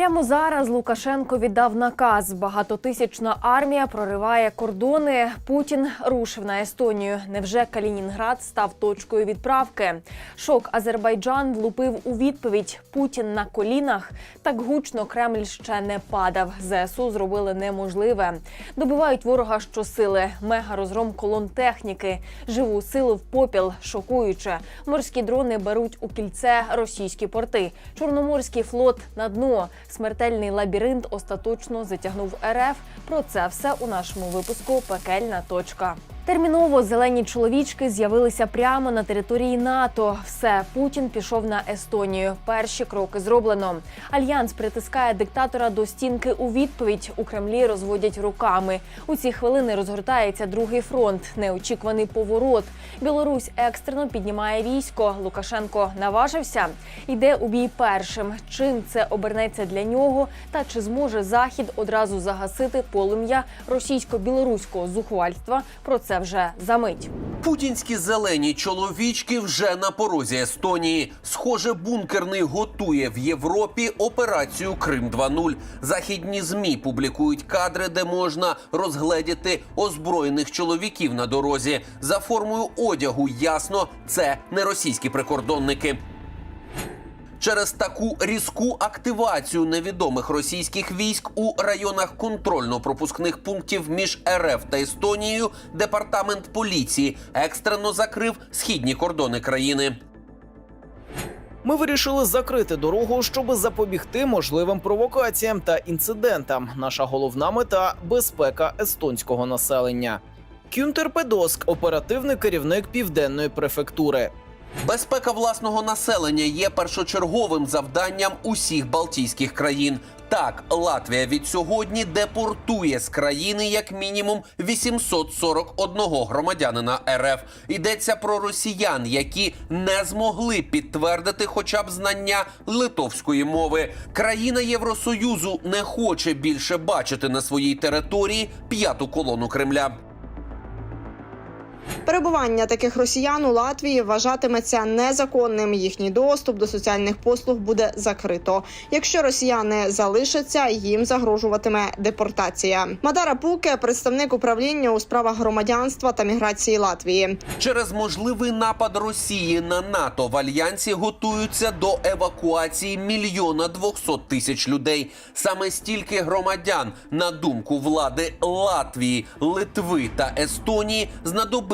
Прямо зараз Лукашенко віддав наказ. Багатотисячна армія прориває кордони. Путін рушив на Естонію. Невже Калінінград став точкою відправки? Шок Азербайджан влупив у відповідь. Путін на колінах. Так гучно Кремль ще не падав. ЗСУ зробили неможливе. Добивають ворога щосили. Мега розгром колон техніки. Живу силу в попіл. Шокуюче. Морські дрони беруть у кільце російські порти. Чорноморський флот на дно. Смертельний лабіринт остаточно затягнув РФ. Про це все у нашому випуску Пекельна точка. Терміново зелені чоловічки з'явилися прямо на території НАТО. Все, Путін пішов на Естонію. Перші кроки зроблено. Альянс притискає диктатора до стінки у відповідь. У Кремлі розводять руками. У ці хвилини розгортається другий фронт. Неочікуваний поворот. Білорусь екстрено піднімає військо. Лукашенко наважився. Йде у бій першим. Чим це обернеться для нього? Та чи зможе захід одразу загасити полум'я російсько-білоруського зухвальства? Про це вже за мить. Путінські зелені чоловічки вже на порозі Естонії. Схоже, бункерний готує в Європі операцію Крим 2.0. Західні змі публікують кадри, де можна розгледіти озброєних чоловіків на дорозі. За формою одягу ясно, це не російські прикордонники. Через таку різку активацію невідомих російських військ у районах контрольно-пропускних пунктів між РФ та Естонією департамент поліції екстрено закрив східні кордони країни. Ми вирішили закрити дорогу, щоб запобігти можливим провокаціям та інцидентам. Наша головна мета безпека естонського населення. Кюнтер Педоск, оперативний керівник південної префектури. Безпека власного населення є першочерговим завданням усіх Балтійських країн. Так, Латвія від сьогодні депортує з країни як мінімум 841 громадянина РФ. Йдеться про росіян, які не змогли підтвердити хоча б знання литовської мови. Країна Євросоюзу не хоче більше бачити на своїй території п'яту колону Кремля. Перебування таких росіян у Латвії вважатиметься незаконним. Їхній доступ до соціальних послуг буде закрито. Якщо росіяни залишаться, їм загрожуватиме депортація. Мадара Пуке, представник управління у справах громадянства та міграції Латвії. Через можливий напад Росії на НАТО в альянсі готуються до евакуації мільйона двохсот тисяч людей. Саме стільки громадян, на думку влади Латвії, Литви та Естонії,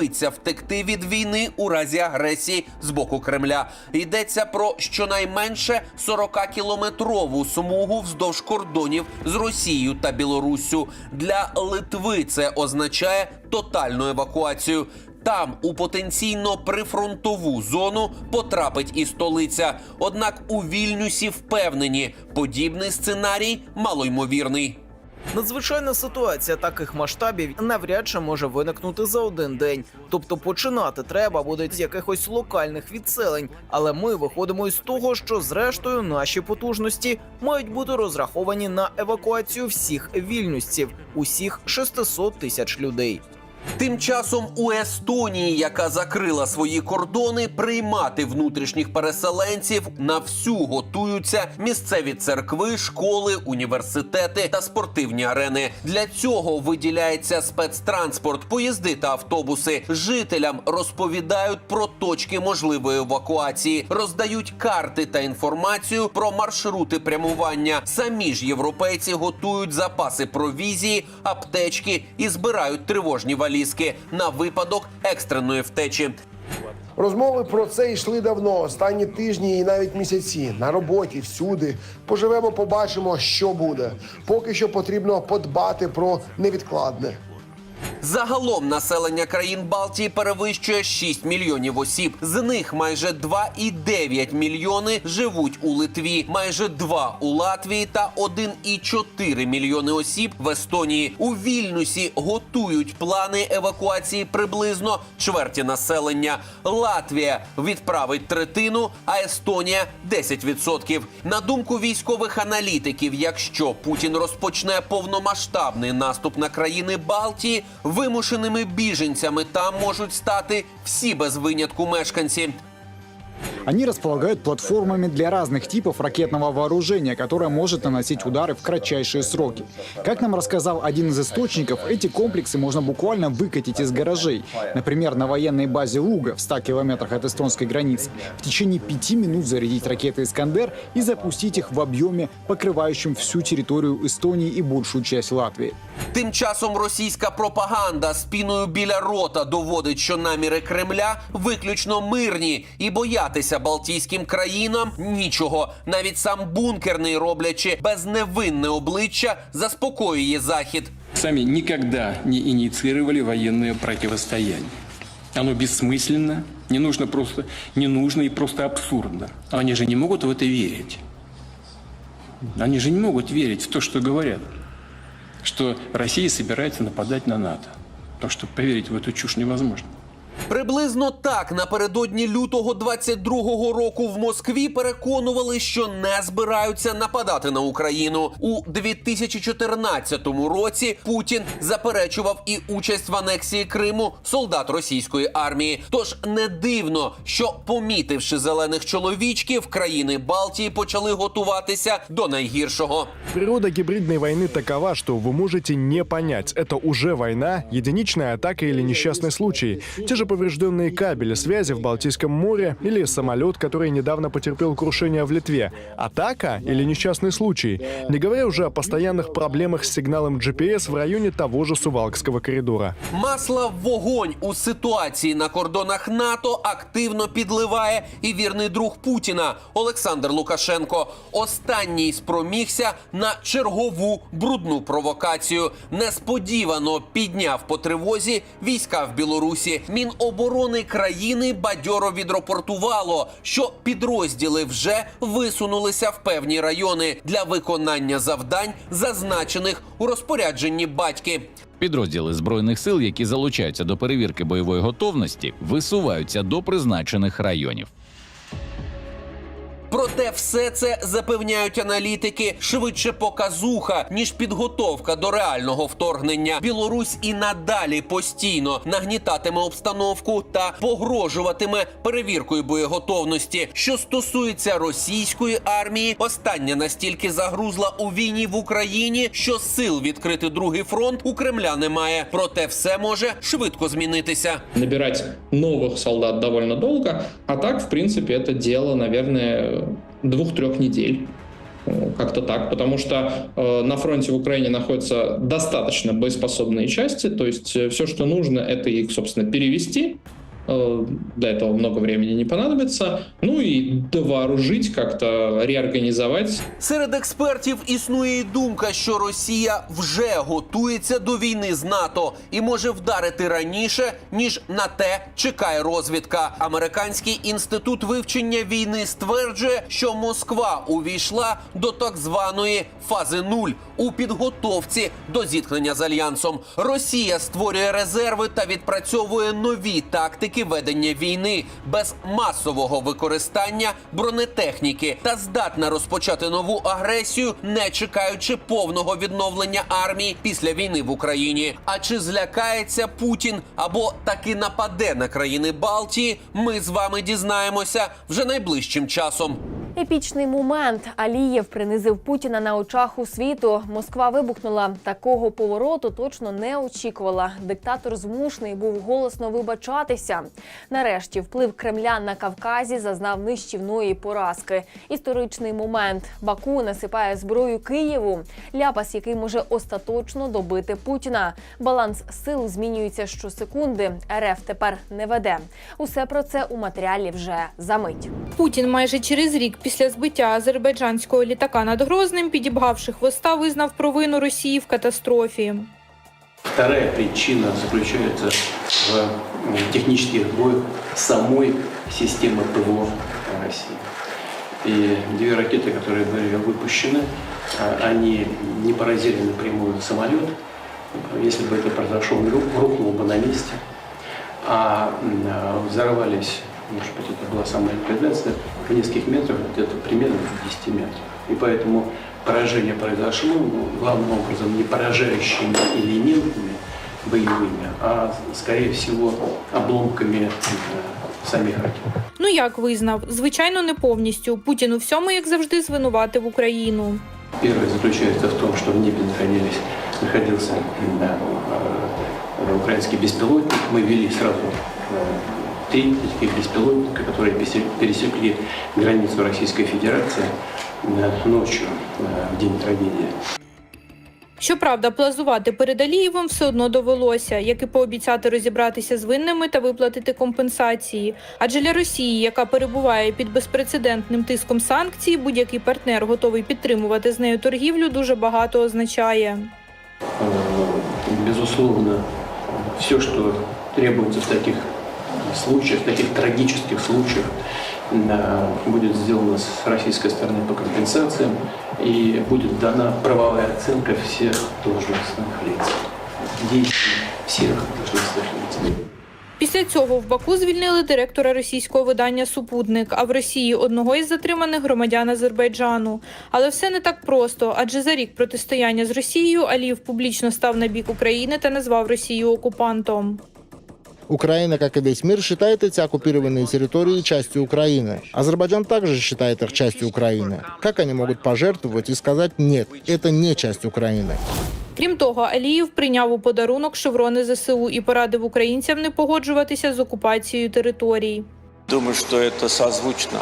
знадобиться втекти від війни у разі агресії з боку Кремля. Йдеться про щонайменше 40-кілометрову смугу вздовж кордонів з Росією та Білоруссю. Для Литви це означає тотальну евакуацію. Там у потенційно прифронтову зону потрапить і столиця. Однак у Вільнюсі впевнені, подібний сценарій малоймовірний. Надзвичайна ситуація таких масштабів навряд чи може виникнути за один день. Тобто починати треба буде з якихось локальних відселень. Але ми виходимо із того, що зрештою наші потужності мають бути розраховані на евакуацію всіх вільнюсців, усіх 600 тисяч людей. Тим часом у Естонії, яка закрила свої кордони, приймати внутрішніх переселенців на всю готуються місцеві церкви, школи, університети та спортивні арени. Для цього виділяється спецтранспорт, поїзди та автобуси. Жителям розповідають про точки можливої евакуації, роздають карти та інформацію про маршрути прямування. Самі ж європейці готують запаси провізії, аптечки і збирають тривожні валізки на випадок екстреної втечі. Розмови про це йшли давно, останні тижні і навіть місяці. На роботі, всюди. Поживемо, побачимо, що буде. Поки що потрібно подбати про невідкладне. Загалом населення країн Балтії перевищує 6 мільйонів осіб. З них майже 2,9 мільйони живуть у Литві, майже 2 у Латвії та 1,4 мільйони осіб в Естонії. У Вільнюсі готують плани евакуації приблизно чверті населення. Латвія відправить третину, а Естонія 10%. На думку військових аналітиків, якщо Путін розпочне повномасштабний наступ на країни Балтії, вимушеними біженцями там можуть стати всі без винятку мешканці. Они располагают платформами для разных типов ракетного вооружения, которое может наносить удары в кратчайшие сроки. Как нам рассказал один из источников, эти комплексы можно буквально выкатить из гаражей. Например, на военной базе Луга в 100 километрах от эстонской границы. В течение пяти минут зарядить ракеты «Искандер» и запустить их в объеме, покрывающем всю территорию Эстонии и большую часть Латвии. Тим часом російська пропаганда спіною біля рота доводить, що наміри Кремля виключно мирні і боятися Балтійським країнам нічого. Навіть сам бункерний, роблячи безневинне обличчя, заспокоює захід. сами никогда не инициировали военное противостояние. Оно бессмысленно, не нужно просто, не нужно и просто абсурдно. Они же не могут в это верить. Они же не могут верить в то, что говорят, что Россия собирается нападать на НАТО. Потому что поверить в эту чушь невозможно. Приблизно так напередодні лютого 22-го року в Москві переконували, що не збираються нападати на Україну. У 2014 році Путін заперечував і участь в анексії Криму солдат російської армії. Тож не дивно, що помітивши зелених чоловічків, країни Балтії почали готуватися до найгіршого. Природа гибридной войны такова, что вы можете не понять, это уже война, единичная атака или несчастный случай. Те же поврежденные кабели связи в Балтийском море или самолет, который недавно потерпел крушение в Литве. Атака или несчастный случай. Не говоря уже о постоянных проблемах с сигналом GPS в районе того же Сувалкского коридора. Масла в вогонь у ситуації на кордонах НАТО активно підливає і вірний друг Путіна Олександр Лукашенко. Останній спромігся на чергову брудну провокацію. Несподівано підняв по тривозі війська в Білорусі. Міноборони країни бадьоро відрапортувало, що підрозділи вже висунулися в певні райони для виконання завдань, зазначених у розпорядженні батьки. Підрозділи збройних сил, які залучаються до перевірки бойової готовності, висуваються до призначених районів. Проте все це запевняють аналітики швидше показуха ніж підготовка до реального вторгнення. Білорусь і надалі постійно нагнітатиме обстановку та погрожуватиме перевіркою боєготовності. Що стосується російської армії, остання настільки загрузла у війні в Україні, що сил відкрити другий фронт у Кремля немає. Проте все може швидко змінитися. набирать новых солдат довольно долго, а так, в принципе, это дело, наверное, двух-трех недель. Э, Как-то так, потому что э, на фронте в Украине находятся достаточно боеспособные части, то есть все, что нужно, это их, собственно, перевести. Э, Для этого много времени не понадобится. Ну и довооружить, как-то реорганизовать Серед експертів існує і думка, що Росія вже готується до війни з НАТО і може вдарити раніше, ніж на те чекає розвідка. Американський інститут вивчення війни стверджує, що Москва увійшла до так званої фази нуль у підготовці до зіткнення з альянсом. Росія створює резерви та відпрацьовує нові тактики ведення війни без масового використання бронетехніки та здатна розпочати нову агресію, не чекаючи повного відновлення армії після війни в Україні. А чи злякається Путін або таки нападе на країни Балтії? Ми з вами дізнаємося вже найближчим часом. Епічний момент. Алієв принизив Путіна на очах у світу. Москва вибухнула. Такого повороту точно не очікувала. Диктатор змушений був голосно вибачатися. Нарешті вплив Кремля на Кавказі зазнав нищівної поразки. Історичний момент. Баку насипає зброю Києву. Ляпас, який може остаточно добити Путіна. Баланс сил змінюється щосекунди. РФ тепер не веде. Усе про це у матеріалі вже за мить. Путін майже через рік після збиття азербайджанського літака над Грозним, підібгавши хвоста, визнав провину Росії в катастрофі. Вторая причина заключается в м, технических сбоях самой системы ПВО России. И две ракеты, которые были выпущены, а, они не поразили напрямую самолет. Если бы это произошло, он ру- рухнул бы на месте. А м, а, взорвались, может быть, это была самая ликвидация, в нескольких метрах, где-то примерно в 10 метров. И поэтому поражение произошло, ну, главным образом, не поражающими элементами боевыми, а, скорее всего, обломками э, самих ракет. Ну як визнав, звичайно, не повністю. Путін у всьому, як завжди, звинуватив Україну. Первое заключается в том, что в небе находились, находился да, э, украинский беспилотник. Мы вели сразу э, три таких беспилотника, которые пересе- пересекли границу Российской Федерации э, ночью, э, в день трагедии. Щоправда, плазувати перед Алієвим все одно довелося, як і пообіцяти розібратися з винними та виплатити компенсації. Адже для Росії, яка перебуває під безпрецедентним тиском санкцій, будь-який партнер готовий підтримувати з нею торгівлю, дуже багато означає. Э, Безусловно, все, что требуется в таких случаях, в таких трагических случаях, да, будет сделано с российской стороны по компенсациям и будет дана правовая оценка всех должностных лиц, действий всех должностных лиц. Після цього в Баку звільнили директора російського видання Супутник, а в Росії одного із затриманих громадян Азербайджану. Але все не так просто, адже за рік протистояння з Росією Алієв публічно став на бік України та назвав Росію окупантом. Украина, как и весь мир, считает эти оккупированные территории частью Украины. Азербайджан также считает их частью Украины. Как они могут пожертвовать и сказать «нет, это не часть Украины»? Крім того, Алієв прийняв у подарунок шеврони ЗСУ і порадив українцям не погоджуватися з окупацією територій. Думаю, что это созвучно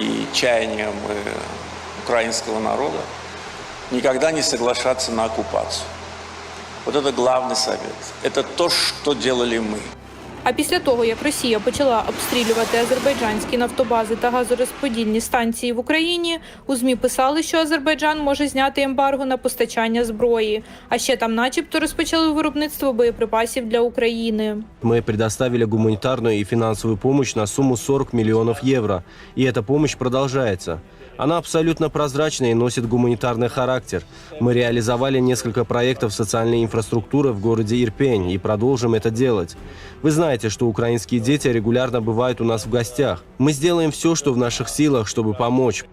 и чаяниям э, украинского народа никогда не соглашаться на оккупацию. Вот это главный совет. Это то, что делали мы. А після того, як Росія почала обстрілювати азербайджанські нафтобази та газорозподільні станції в Україні, у ЗМІ писали, що Азербайджан може зняти ембарго на постачання зброї. А ще там, начебто, розпочали виробництво боєприпасів для України. Мы предоставили гуманитарную и финансовую помощь на сумму 40 миллионов евро, и эта помощь продолжается. Она абсолютно прозрачная и носит гуманитарный характер. Мы реализовали несколько проектов социальной инфраструктуры в городе Ирпень и продолжим это делать. Вы знаете, что украинские дети регулярно бывают у нас в гостях. Мы сделаем все, что в наших силах, чтобы помочь.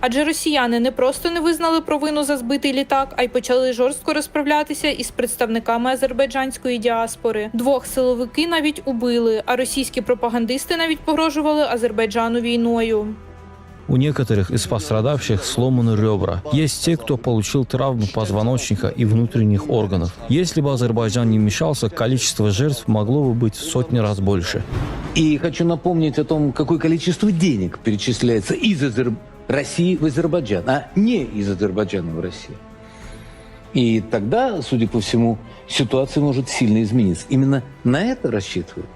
Адже росіяни не просто не визнали провину за збитий літак, а й почали жорстко розправлятися із представниками азербайджанської діаспори. Двох силовики навіть убили, а російські пропагандисти навіть погрожували Азербайджану війною. У некоторых из пострадавших сломаны ребра. Есть те, кто получил травмы позвоночника и внутренних органов. Если бы Азербайджан не вмешался, количество жертв могло бы быть в сотни раз больше. И хочу напомнить о том, какое количество денег перечисляется из Азер... России в Азербайджан, а не из Азербайджана в Россию. И тогда, судя по всему, ситуация может сильно измениться. Именно на это рассчитывают?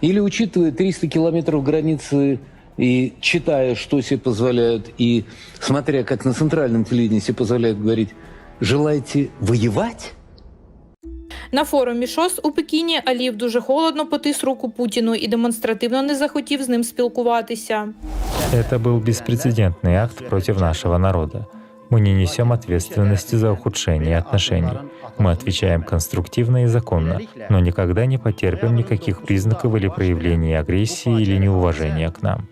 Или учитывая 300 километров границы и читая, что себе позволяют, и смотря, как на центральном телевидении себе позволяют говорить, желаете воевать? На форумі ШОС у Пекіні Алієв дуже холодно потис руку Путіну і демонстративно не захотів з ним спілкуватися. Это был беспрецедентный акт против нашего народа. Мы не несем ответственности за ухудшение отношений. Мы отвечаем конструктивно и законно, но никогда не потерпим никаких признаков или проявлений агрессии или неуважения к нам.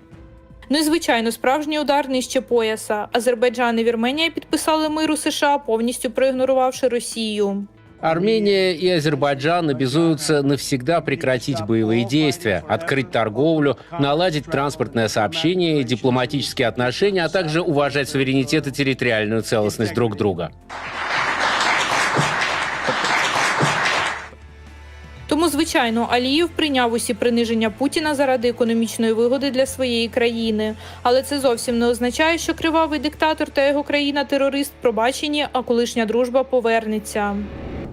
Ну і звичайно, справжній удар нижче пояса. Азербайджан і Вірменія підписали миру США, повністю проігнорувавши Росію. Армения и Азербайджан обязуются навсегда прекратить боевые действия, открыть торговлю, наладить транспортное сообщение и дипломатические отношения, а также уважать суверенитет и территориальную целостность друг друга. Тому, звичайно, Аліїв прийняв усі приниження Путіна заради економічної вигоди для своєї країни. Але це зовсім не означає, що кривавий диктатор та його країна-терорист пробачені, а колишня дружба повернеться.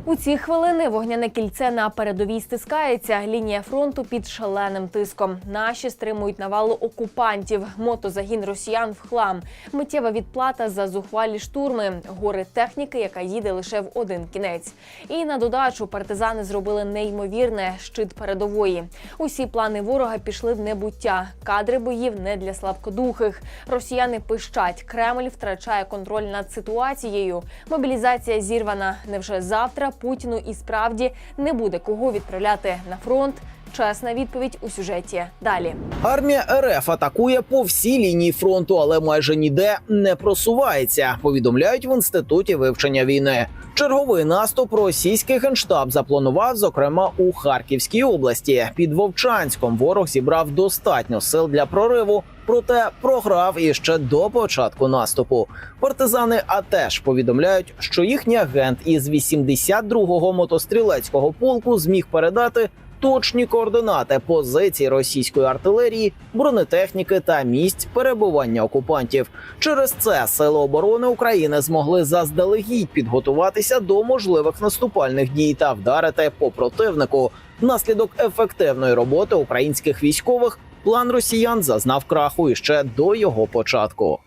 У ці хвилини вогняне кільце на передовій стискається. Лінія фронту під шаленим тиском. Наші стримують навалу окупантів. Мотозагін росіян в хлам. Миттєва відплата за зухвалі штурми. Гори техніки, яка їде лише в один кінець. І на додачу партизани зробили неймовірне щит передової. Усі плани ворога пішли в небуття. Кадри боїв не для слабкодухих. Росіяни пищать. Кремль втрачає контроль над ситуацією. Мобілізація зірвана. Невже завтра Путіну і справді не буде кого відправляти на фронт? Чесна відповідь у сюжеті. Далі. Армія РФ атакує по всій лінії фронту, але майже ніде не просувається. Повідомляють в інституті вивчення війни. Черговий наступ російський генштаб запланував, зокрема у Харківській області. Під Вовчанськом ворог зібрав достатньо сил для прориву, проте програв іще до початку наступу. Партизани АТЕШ повідомляють, що їхній агент із 82-го мотострілецького полку зміг передати точні координати позицій російської артилерії, бронетехніки та місць перебування окупантів. Через це сили оборони України змогли заздалегідь підготуватися до можливих наступальних дій та вдарити по противнику. Внаслідок ефективної роботи українських військових план росіян зазнав краху іще до його початку.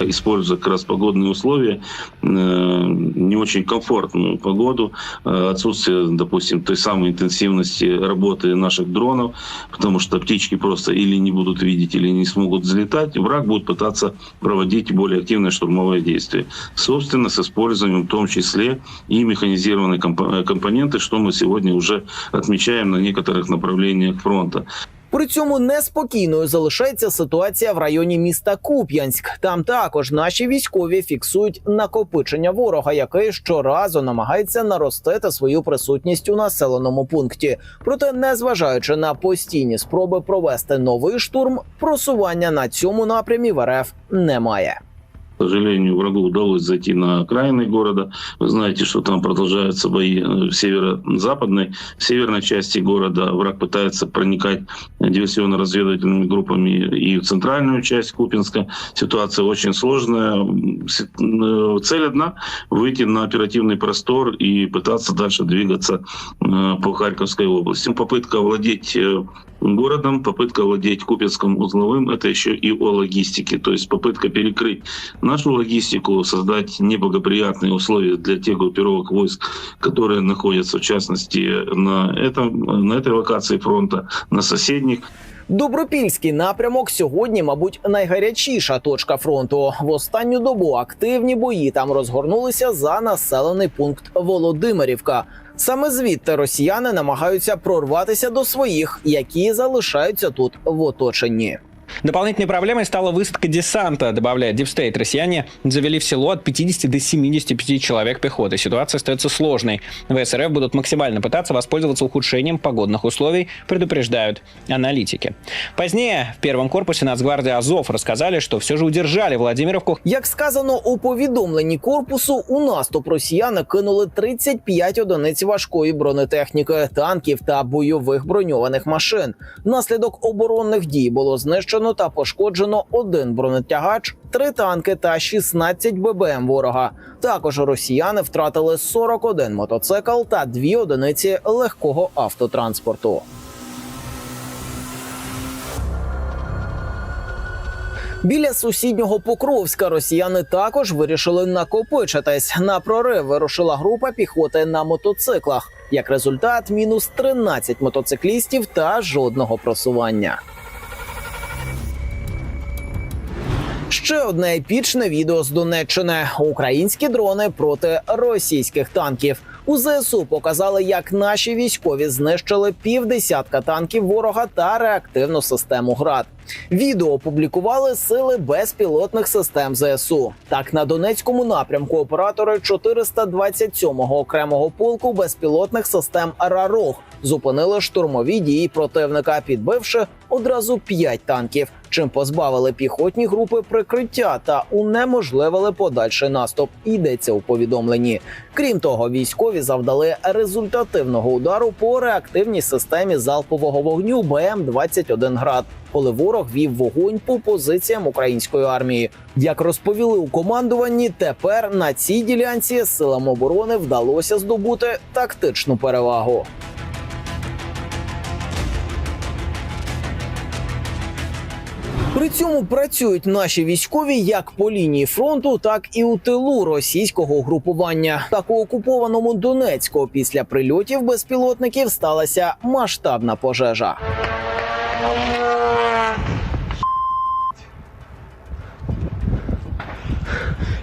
Используя как раз погодные условия, э, не очень комфортную погоду, э, отсутствие, допустим, той самой интенсивности работы наших дронов, потому что птички просто или не будут видеть, или не смогут взлетать, враг будет пытаться проводить более активное штурмовое действие. Собственно, с использованием в том числе и механизированной комп- э, компоненты, что мы сегодня уже отмечаем на некоторых направлениях фронта. При цьому неспокійною залишається ситуація в районі міста Куп'янськ. Там також наші військові фіксують накопичення ворога, який щоразу намагається наростити свою присутність у населеному пункті. Проте, незважаючи на постійні спроби провести новий штурм, просування на цьому напрямі в РФ немає. К сожалению, врагу удалось зайти на окраины города. Вы знаете, что там продолжаются бои э, в северо-западной, в северной части города. Враг пытается проникать диверсионно-разведывательными группами и в центральную часть Купинска. Ситуация очень сложная. Э, Цель одна – выйти на оперативный простор и пытаться дальше двигаться э, по Харьковской области. Попытка овладеть городом, попытка овладеть Купинском узловым – это еще и о логистике. То есть попытка перекрыть нашу логистику, создать неблагоприятные условия для тех группировок войск, которые находятся, в частности, на, этом, на этой локации фронта, на соседних. Добропільський напрямок сьогодні, мабуть, найгарячіша точка фронту. В останню добу активні бої там розгорнулися за населений пункт Володимирівка. Саме звідти росіяни намагаються прорватися до своїх, які залишаються тут в оточенні. Дополнительной проблемой стала высадка десанта, добавляет Дипстейт. Россияне завели в село от 50 до 75 человек пехоты. Ситуация остается сложной. ВСРФ будут максимально пытаться воспользоваться ухудшением погодных условий, предупреждают аналитики. Позднее в первом корпусе Нацгвардии Азов рассказали, что все же удержали Владимировку. Як сказано у повідомленні корпусу, у наступ росіяни кинули 35 одиниць важкої бронетехніки, танків та бойових броньованих машин. Внаслідок оборонних дій було знищено та пошкоджено один бронетягач, три танки та 16 ББМ ворога. Також росіяни втратили 41 мотоцикл та дві одиниці легкого автотранспорту. Біля сусіднього Покровська росіяни також вирішили накопичитись. На прорив вирушила група піхоти на мотоциклах. Як результат, мінус 13 мотоциклістів та жодного просування. Ще одне епічне відео з Донеччини: українські дрони проти російських танків. У ЗСУ показали, як наші військові знищили півдесятка танків ворога та реактивну систему ГРАД. Відео опублікували сили безпілотних систем ЗСУ. Так на Донецькому напрямку оператори 427-го окремого полку безпілотних систем Рарог зупинили штурмові дії противника, підбивши одразу п'ять танків, чим позбавили піхотні групи прикриття та унеможливили подальший наступ. Йдеться у повідомленні. Крім того, військові завдали результативного удару по реактивній системі залпового вогню БМ 21 град, коли ворог вів вогонь по позиціям української армії. Як розповіли у командуванні, тепер на цій ділянці силам оборони вдалося здобути тактичну перевагу. При цьому працюють наші військові як по лінії фронту, так і у тилу російського угрупування. Так у окупованому Донецьку після прильотів безпілотників сталася масштабна пожежа.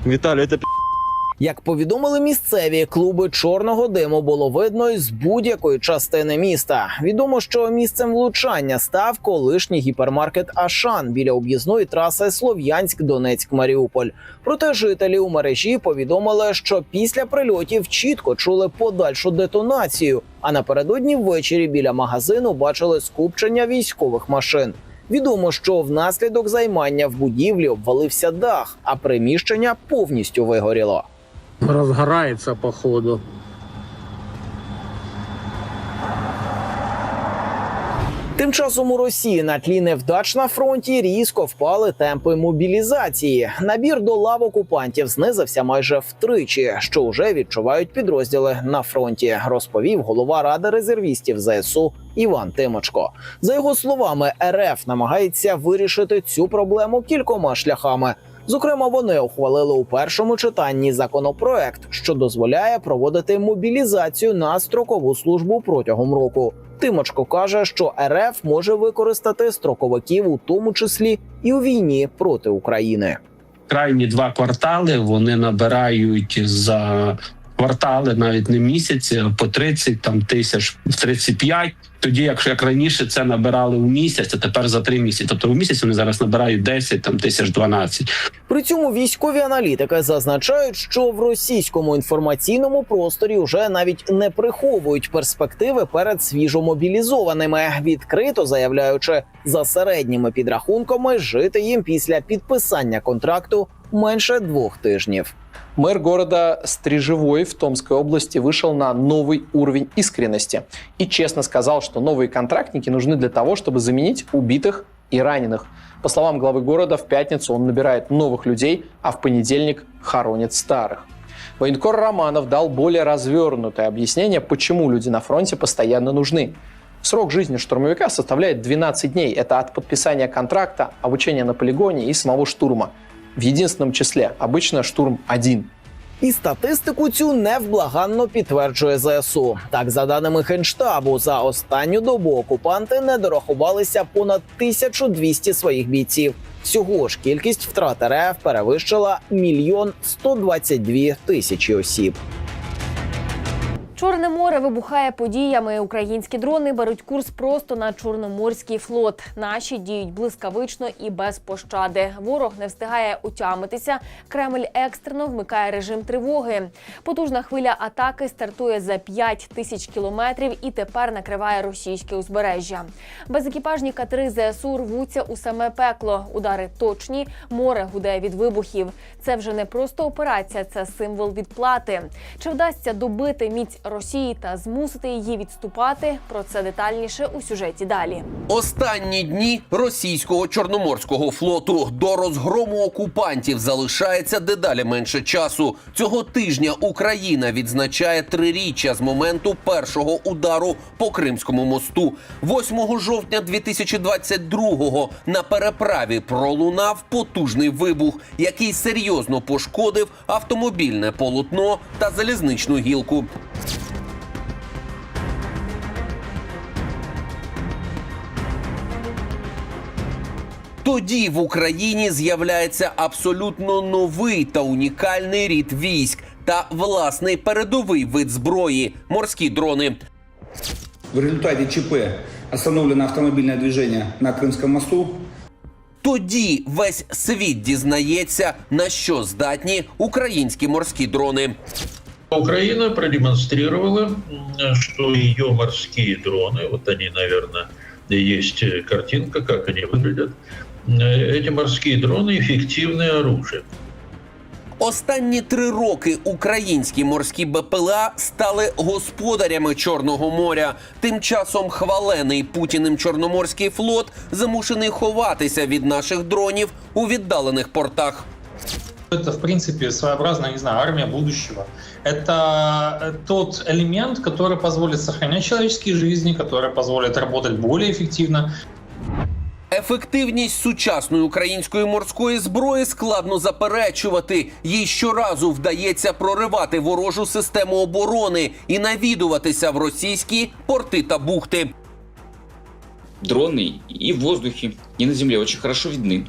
Виталий, это Як повідомили місцеві, клуби чорного диму було видно із будь-якої частини міста. Відомо, що місцем влучання став колишній гіпермаркет Ашан біля об'їзної траси Слов'янськ-Донецьк-Маріуполь. Проте жителі у мережі повідомили, що після прильотів чітко чули подальшу детонацію. А напередодні ввечері біля магазину бачили скупчення військових машин. Відомо, що внаслідок займання в будівлі обвалився дах, а приміщення повністю вигоріло. Разгорается походу. Тим часом у Росії на тлі невдач на фронті різко впали темпи мобілізації. Набір до лав окупантів знизився майже втричі, що вже відчувають підрозділи на фронті, розповів голова ради резервістів ЗСУ Іван Тимочко. За його словами, РФ намагається вирішити цю проблему кількома шляхами. Зокрема, вони ухвалили у першому читанні законопроект, що дозволяє проводити мобілізацію на строкову службу протягом року. Тимочко каже, що РФ може використати строковиків, у тому числі і у війні проти України. крайні два квартали вони набирають за квартали, навіть не місяці, по 30 там тисяч, 35. Тоді, якщо як раніше це набирали у місяць, а тепер за три місяці. Тобто у місяць вони зараз набирають 10 там тисяч 12. При цьому військові аналітики зазначають, що в російському інформаційному просторі вже навіть не приховують перспективи перед свіжомобілізованими, відкрито заявляючи за середніми підрахунками жити їм після підписання контракту менше двох тижнів. Мэр города Стрижевой в Томской области вышел на новый уровень искренности и честно сказал, что новые контрактники нужны для того, чтобы заменить убитых и раненых. По словам главы города, в пятницу он набирает новых людей, а в понедельник хоронит старых. Военкор Романов дал более развернутое объяснение, почему люди на фронте постоянно нужны. Срок жизни штурмовика составляет 12 дней. Это от подписания контракта, обучения на полигоне и самого штурма. В единственном числе. Обычно штурм один. І статистику цю невблаганно підтверджує ЗСУ. Так, за даними Генштабу, за останню добу окупанти не дорахувалися понад 1200 своїх бійців. Всього ж кількість втрат РФ перевищила мільйон 122 тисячі осіб. Чорне море вибухає подіями. Українські дрони беруть курс просто на Чорноморський флот. Наші діють блискавично і без пощади. Ворог не встигає утямитися. Кремль екстрено вмикає режим тривоги. Потужна хвиля атаки стартує за 5 тисяч кілометрів і тепер накриває російське узбережжя. Безекіпажні катери ЗСУ рвуться у саме пекло. Удари точні, море гуде від вибухів. Це вже не просто операція, це символ відплати. Чи вдасться добити міць Росії та змусити її відступати? Про це детальніше у сюжеті далі. Останні дні російського чорноморського флоту до розгрому окупантів залишається дедалі менше часу. Цього тижня Україна відзначає триріччя з моменту першого удару по Кримському мосту. 8 жовтня 2022-го на переправі пролунав потужний вибух, який серйозно пошкодив автомобільне полотно та залізничну гілку. Тоді в Україні з'являється абсолютно новий та унікальний рід військ та власний передовий вид зброї морські дрони. В результате ЧП остановлено автомобильное движение на Крымском мосту. Тоді весь світ дізнається, на що здатні українські морські дрони. Украина продемонстрировала, м, что ее морские дроны, вот они, наверное, есть э, картинка, как они выглядят. Э, Эти морские дроны эффективное оружие. Останні три роки українські морські БПЛА стали господарями Чорного моря. Тим часом хвалений путіним Чорноморський флот замушений ховатися від наших дронів у віддалених портах. Это, в принципе, своеобразная, не знаю, армия будущего. Это э, тот элемент, который позволит сохранять человеческие жизни, который позволит работать более эффективно. Ефективність сучасної української морської зброї складно заперечувати. Їй щоразу вдається проривати ворожу систему оборони і навідуватися в російські порти та бухти. Дроны и в воздухе, и на земле очень хорошо видны.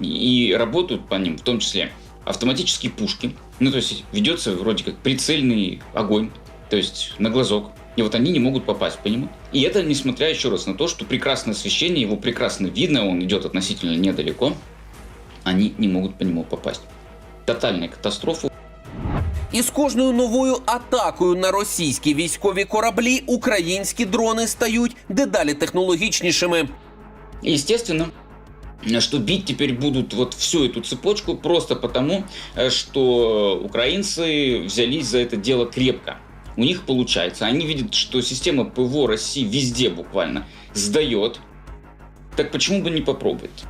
И работают по ним, в том числе автоматические пушки. Ну, то есть ведется вроде как прицельный огонь, то есть на глазок. И вот они не могут попасть по нему. И это несмотря еще раз на то, что прекрасное освещение, его прекрасно видно, он идет относительно недалеко. Они не могут по нему попасть. Тотальная катастрофа. І з кожною новою атакою на російські військові кораблі українські дрони стають дедалі технологічнішими. Естественно, что бить теперь будут вот всю эту цепочку просто потому, э, что украинцы взялись за это дело крепко. У них получается. Они видят, что система ПВО России везде буквально сдает. Так почему бы не попробовать?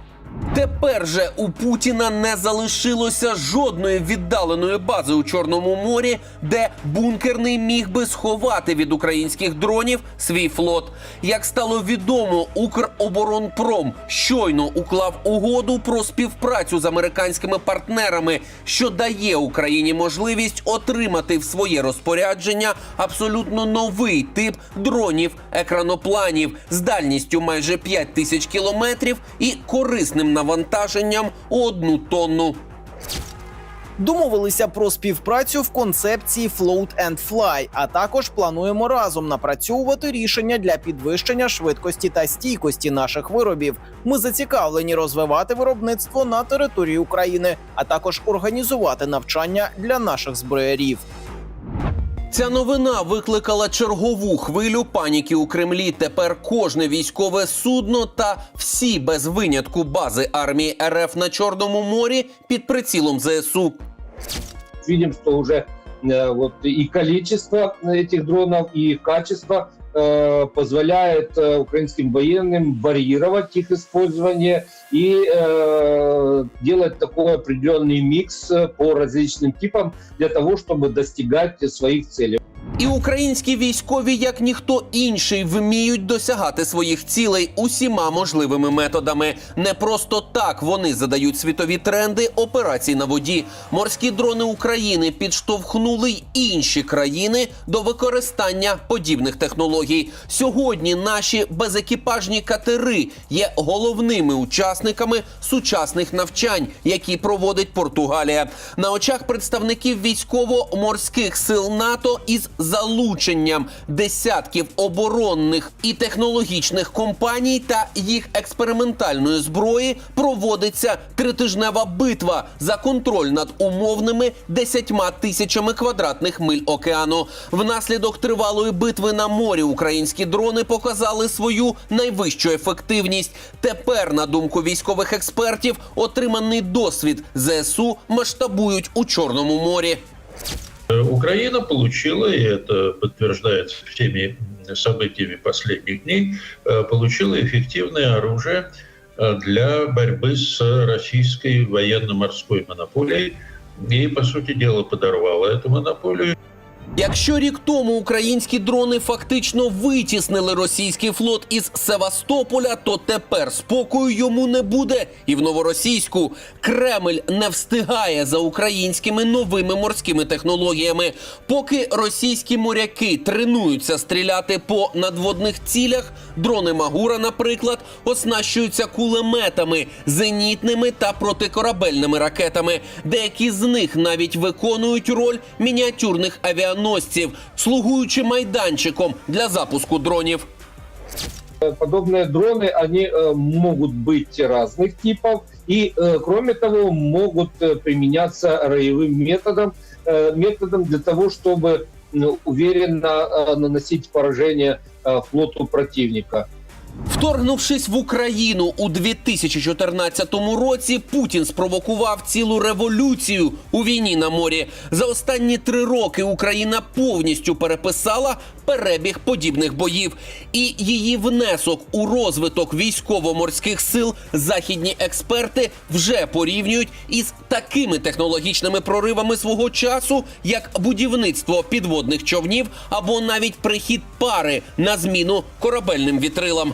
Тепер же у Путіна не залишилося жодної віддаленої бази у Чорному морі, де бункерний міг би сховати від українських дронів свій флот. Як стало відомо, Укроборонпром щойно уклав угоду про співпрацю з американськими партнерами, що дає Україні можливість отримати в своє розпорядження абсолютно новий тип дронів екранопланів з дальністю майже 5 тисяч кілометрів і корисним навантаженням у одну тонну. Домовилися про співпрацю в концепції Float and Fly, а також плануємо разом напрацьовувати рішення для підвищення швидкості та стійкості наших виробів. Ми зацікавлені розвивати виробництво на території України, а також організувати навчання для наших зброярів. Ця новина викликала чергову хвилю паніки у Кремлі. Тепер кожне військове судно та всі без винятку бази армії РФ на Чорному морі під прицілом ЗСУ. Видим, что уже э, вот и количество этих дронов, и качество э, позволяет э, украинским военным варьировать их использование и э, делать такой определенный микс э, по различным типам для того, чтобы достигать своих целей. І українські військові, як ніхто інший, вміють досягати своїх цілей усіма можливими методами. Не просто так вони задають світові тренди операцій на воді. Морські дрони України підштовхнули й інші країни до використання подібних технологій. Сьогодні наші безекіпажні катери є головними учасниками сучасних навчань, які проводить Португалія. На очах представників військово-морських сил НАТО із залученням десятків оборонних і технологічних компаній та їх експериментальної зброї проводиться тритижнева битва за контроль над умовними десятьма тисячами квадратних миль океану. Внаслідок тривалої битви на морі українські дрони показали свою найвищу ефективність. Тепер, на думку військових експертів, отриманий досвід ЗСУ масштабують у Чорному морі. Украина получила, и это подтверждается всеми событиями последних дней, э, получила эффективное оружие э, для борьбы с российской военно-морской монополией и, по сути дела, подорвала эту монополию. Якщо рік тому українські дрони фактично витіснили російський флот із Севастополя, то тепер спокою йому не буде. І в новоросійську Кремль не встигає за українськими новими морськими технологіями. Поки російські моряки тренуються стріляти по надводних цілях, дрони Магура, наприклад, оснащуються кулеметами, зенітними та протикорабельними ракетами. Деякі з них навіть виконують роль мініатюрних авіаносців, слугуючи майданчиком для запуску дронів. Э, Подобные дроны, они э, могут быть разных типов и, э, кроме того, могут э, применяться роевым методом, э, методом для того, чтобы ну, уверенно э, наносить поражение э, флоту противника. Вторгнувшись в Україну у 2014 році, Путін спровокував цілу революцію у війні на морі. За останні три роки Україна повністю переписала перебіг подібних боїв, і її внесок у розвиток військово-морських сил західні експерти вже порівнюють із такими технологічними проривами свого часу, як будівництво підводних човнів або навіть прихід пари на зміну корабельним вітрилам.